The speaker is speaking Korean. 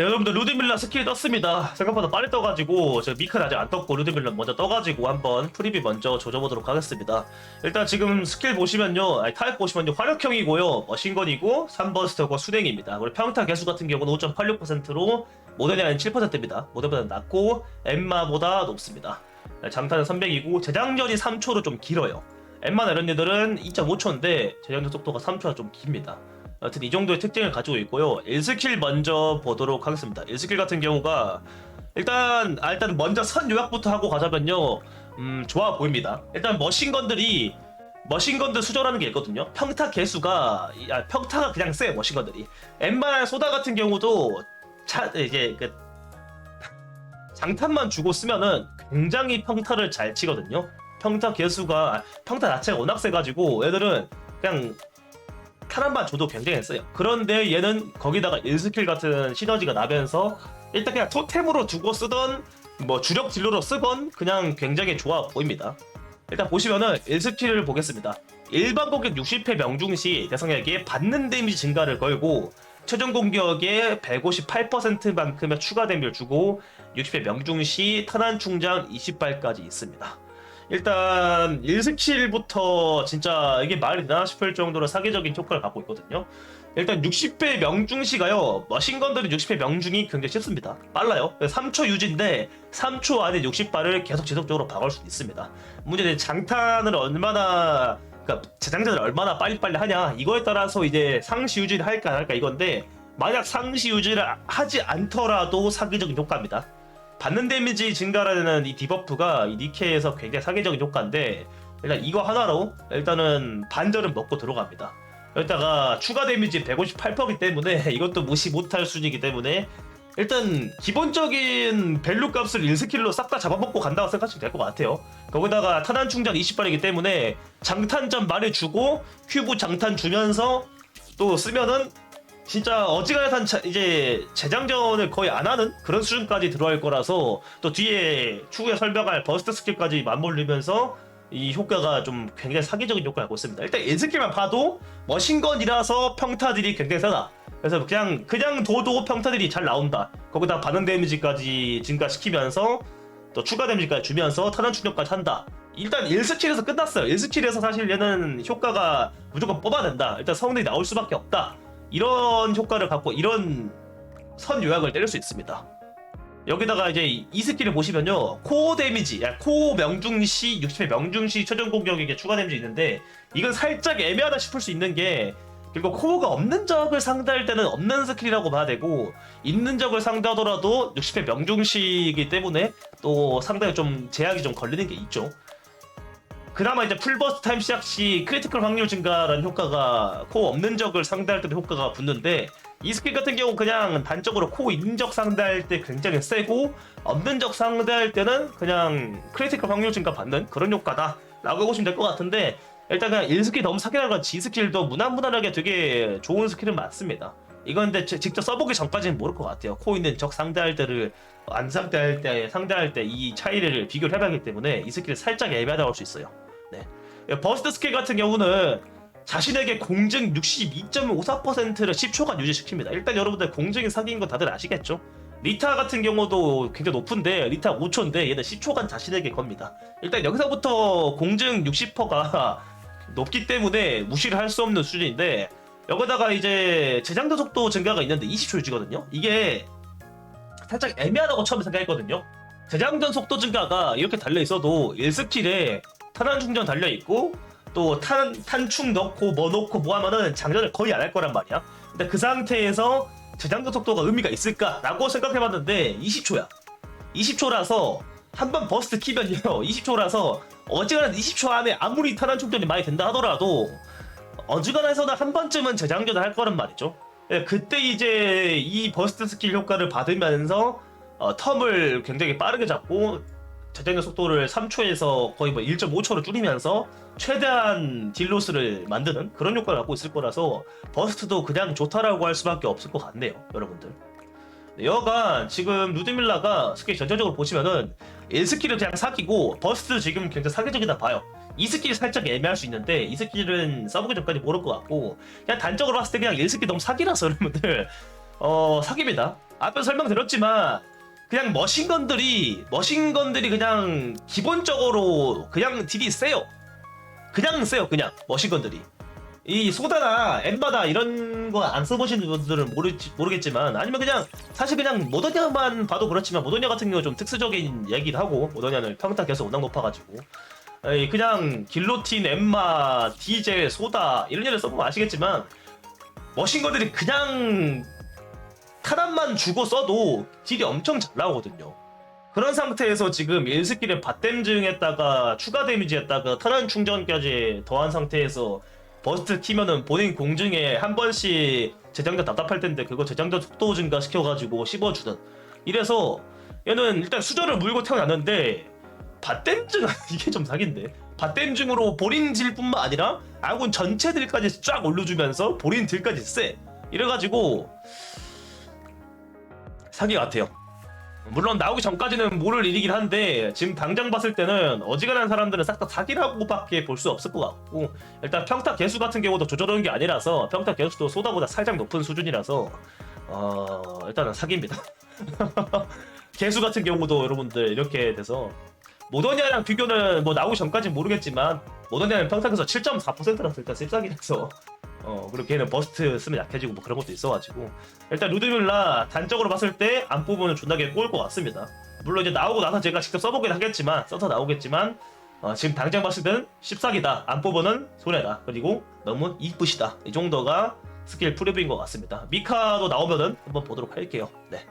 네, 여러분들 루드밀라 스킬 떴습니다. 생각보다 빨리 떠가지고 저 미크는 아직 안 떴고 루드밀라 먼저 떠가지고 한번 프리뷰 먼저 조져보도록 하겠습니다. 일단 지금 스킬 보시면요, 아니 타입 보시면요 화력형이고요, 머신건이고 3버스터고 수냉입니다. 그리고 평타 개수 같은 경우는 5.86%로 모델이 아닌 7%입니다. 모델보다 낮고 엠마보다 높습니다. 네, 장타는 300이고 재장전이 3초로 좀 길어요. 엠마 이런 애들은 2.5초인데 재장전 속도가 3초가 좀 깁니다. 여튼 이 정도의 특징을 가지고 있고요. 1스킬 먼저 보도록 하겠습니다. 1스킬 같은 경우가 일단 아, 일단 먼저 선 요약부터 하고 가자면요. 음, 좋아 보입니다. 일단 머신건들이 머신건들 수정하는 게 있거든요. 평타 개수가 이- 아, 평타가 그냥 세 머신건들이. 엠마나 소다 같은 경우도 차 이제 그 장탄만 주고 쓰면은 굉장히 평타를 잘 치거든요. 평타 개수가 아, 평타 자체가 워낙 세가지고 애들은 그냥 타란만 줘도 굉장히 세요. 그런데 얘는 거기다가 1스킬 같은 시너지가 나면서 일단 그냥 토템으로 두고 쓰던 뭐 주력 딜러로 쓰건 그냥 굉장히 좋아 보입니다. 일단 보시면은 1스킬을 보겠습니다. 일반 공격 60회 명중 시 대상에게 받는 데미지 증가를 걸고 최종 공격의 158%만큼의 추가 데미지를 주고 60회 명중 시 탄환 충장 20발까지 있습니다. 일단 1스킬부터 진짜 이게 말이 되나 싶을 정도로 사기적인 효과를 갖고 있거든요. 일단 60회 명중시가요. 머신건들은 60회 명중이 굉장히 쉽습니다. 빨라요. 3초 유지인데 3초 안에 60발을 계속 지속적으로 박을 수 있습니다. 문제는 장탄을 얼마나 그러니까 재장전을 얼마나 빨리빨리 하냐 이거에 따라서 이제 상시 유지를 할까 안 할까 이건데 만약 상시 유지를 하지 않더라도 사기적인 효과입니다. 받는 데미지 증가라는 이 디버프가 이 니케에서 굉장히 사기적인 효과인데 일단 이거 하나로 일단은 반절은 먹고 들어갑니다. 여기다가 추가 데미지 158%이기 때문에 이것도 무시 못할 수준이기 때문에 일단 기본적인 밸류 값을 1스킬로 싹 다 잡아먹고 간다고 생각하시면 될 것 같아요. 거기다가 탄환 충전 20발이기 때문에 장탄점 많이 주고 큐브 장탄 주면서 또 쓰면은 진짜 어지간한 차- 이제 재장전을 거의 안 하는 그런 수준까지 들어갈 거라서 또 뒤에 추후에 설명할 버스트 스킬까지 맞물리면서 이 효과가 좀 굉장히 사기적인 효과를 갖고 있습니다. 일단 1스킬만 봐도 머신건이라서 평타들이 굉장히 세다. 그래서 그냥 그냥 도도 평타들이 잘 나온다. 거기다 반응 데미지까지 증가시키면서 또 추가 데미지까지 주면서 탄환 충격까지 한다. 일단 1스킬에서 끝났어요. 1스킬에서 사실 얘는 효과가 무조건 뽑아낸다. 일단 성능이 나올 수밖에 없다. 이런 효과를 갖고 이런 선 요약을 때릴 수 있습니다. 여기다가 이제 이 스킬을 보시면요. 코어 데미지, 야, 코어 명중시, 60회 명중시 최종 공격에게 추가 데미지 있는데 이건 살짝 애매하다 싶을 수 있는 게 그리고 코어가 없는 적을 상대할 때는 없는 스킬이라고 봐야 되고 있는 적을 상대하더라도 60회 명중시이기 때문에 또 상당히 좀 제약이 좀 걸리는 게 있죠. 그나마 이제 풀버스트 타임 시작 시 크리티컬 확률 증가라는 효과가 코어 없는 적을 상대할 때도 효과가 붙는데 이 스킬 같은 경우 그냥 단적으로 코어 있는 적 상대할 때 굉장히 세고 없는 적 상대할 때는 그냥 크리티컬 확률 증가 받는 그런 효과다. 라고 보시면 될 것 같은데 일단 그냥 1스킬 너무 사기라고 G 스킬도 무난무난하게 되게 좋은 스킬은 맞습니다. 이건 근데 제- 직접 써보기 전까지는 모를 것 같아요. 코 있는 적 상대할 때를 안 상대할 때 상대할 때 이 차이를 비교를 해봐야 하기 때문에 이 스킬이 살짝 애매하다고 할 수 있어요 네. 버스트 스킬 같은 경우는 자신에게 공증 62.54%를 10초간 유지시킵니다. 일단 여러분들 공증이 사기인 거 다들 아시겠죠? 리타 같은 경우도 굉장히 높은데 리타 5초인데 얘는 10초간 자신에게 겁니다. 일단 여기서부터 공증 60%가 높기 때문에 무시를 할 수 없는 수준인데 여기다가 이제 재장전 속도 증가가 있는데 20초 유지거든요. 이게 살짝 애매하다고 처음에 생각했거든요. 재장전 속도 증가가 이렇게 달려 있어도 1스킬에 탄환 충전 달려 있고 또 탄, 탄충 넣고 뭐 넣고 뭐 하면은 장전을 거의 안 할 거란 말이야. 근데 그 상태에서 재장전 속도가 의미가 있을까라고 생각해봤는데 20초야. 20초라서 한 번 버스트 키면요. 20초라서 어지간한 20초 안에 아무리 탄환 충전이 많이 된다 하더라도 어지간해서는 한 번쯤은 재장전을 할 거란 말이죠. 예, 그때 이제 이 버스트 스킬 효과를 받으면서 어, 텀을 굉장히 빠르게 잡고 재장전 속도를 3초에서 거의 뭐 1.5초로 줄이면서 최대한 딜로스를 만드는 그런 효과를 갖고 있을 거라서 버스트도 그냥 좋다라고 할 수밖에 없을 것 같네요, 여러분들. 네, 여간 지금 루드밀라가 스킬 전체적으로 보시면은 1스킬은 그냥 사기고 버스트 지금 굉장히 사기적이다 봐요. 이 스킬이 살짝 애매할 수 있는데 이 스킬은 써보기 전까지 모를 것 같고 그냥 단적으로 봤을 때 그냥 1스킬 너무 사기라서 여러분들 어 사기입니다. 앞에서 설명드렸지만 그냥 머신건들이 머신건들이 그냥 기본적으로 그냥 딜이 세요. 그냥 세요. 그냥 머신건들이. 이 소다나 엠바다 이런 거 안 써보신 분들은 모르, 모르겠지만 아니면 그냥 사실 그냥 모더냐만 봐도 그렇지만 모더냐 같은 경우 좀 특수적인 얘기를 하고 모더냐는 평타 계속 워낙 높아가지고 에이, 그냥 길로틴, 엠마, 디젤, 소다 이런 애를 써보면 아시겠지만 머신거들이 그냥 타단만 주고 써도 딜이 엄청 잘 나오거든요. 그런 상태에서 지금 1스킬에 밭댐증했다가 추가 데미지했다가 타단 충전까지 더한 상태에서 버스트 키면은 본인 공중에 한 번씩 재장전 답답할 텐데 그거 재장전 속도 증가 시켜가지고 씹어주든 이래서 얘는 일단 수저를 물고 태어났는데 밭댐증 이게 좀 사기인데 밭댐증으로 본인 딜뿐만 아니라 아군 전체 딜까지 쫙 올려주면서 본인 딜까지 세 이래가지고 사기 같아요. 물론 나오기 전까지는 모를 일이긴 한데 지금 당장 봤을 때는 어지간한 사람들은 싹 다 사기라고밖에 볼 수 없을 것 같고 일단 평타 개수 같은 경우도 조절하는 게 아니라서 평타 개수도 소다보다 살짝 높은 수준이라서 어 일단은 사기입니다. 개수 같은 경우도 여러분들 이렇게 돼서 모더니아랑 비교는 뭐 나오기 전까지는 모르겠지만 모더니아는 평타 개수 7.4%라서 일단 씹사기라서 어 그리고 걔는 버스트 쓰면 약해지고 뭐 그런 것도 있어가지고 일단 루드뮬라 단적으로 봤을 때 안 뽑으면 존나게 꼬일 것 같습니다. 물론 이제 나오고 나서 제가 직접 써보긴 하겠지만 써서 나오겠지만 어, 지금 당장 봤을 때는 14기다 안 뽑으면 손해다 그리고 너무 이쁘시다 이 정도가 스킬 프리뷰인 것 같습니다. 미카도 나오면은 한번 보도록 할게요. 네.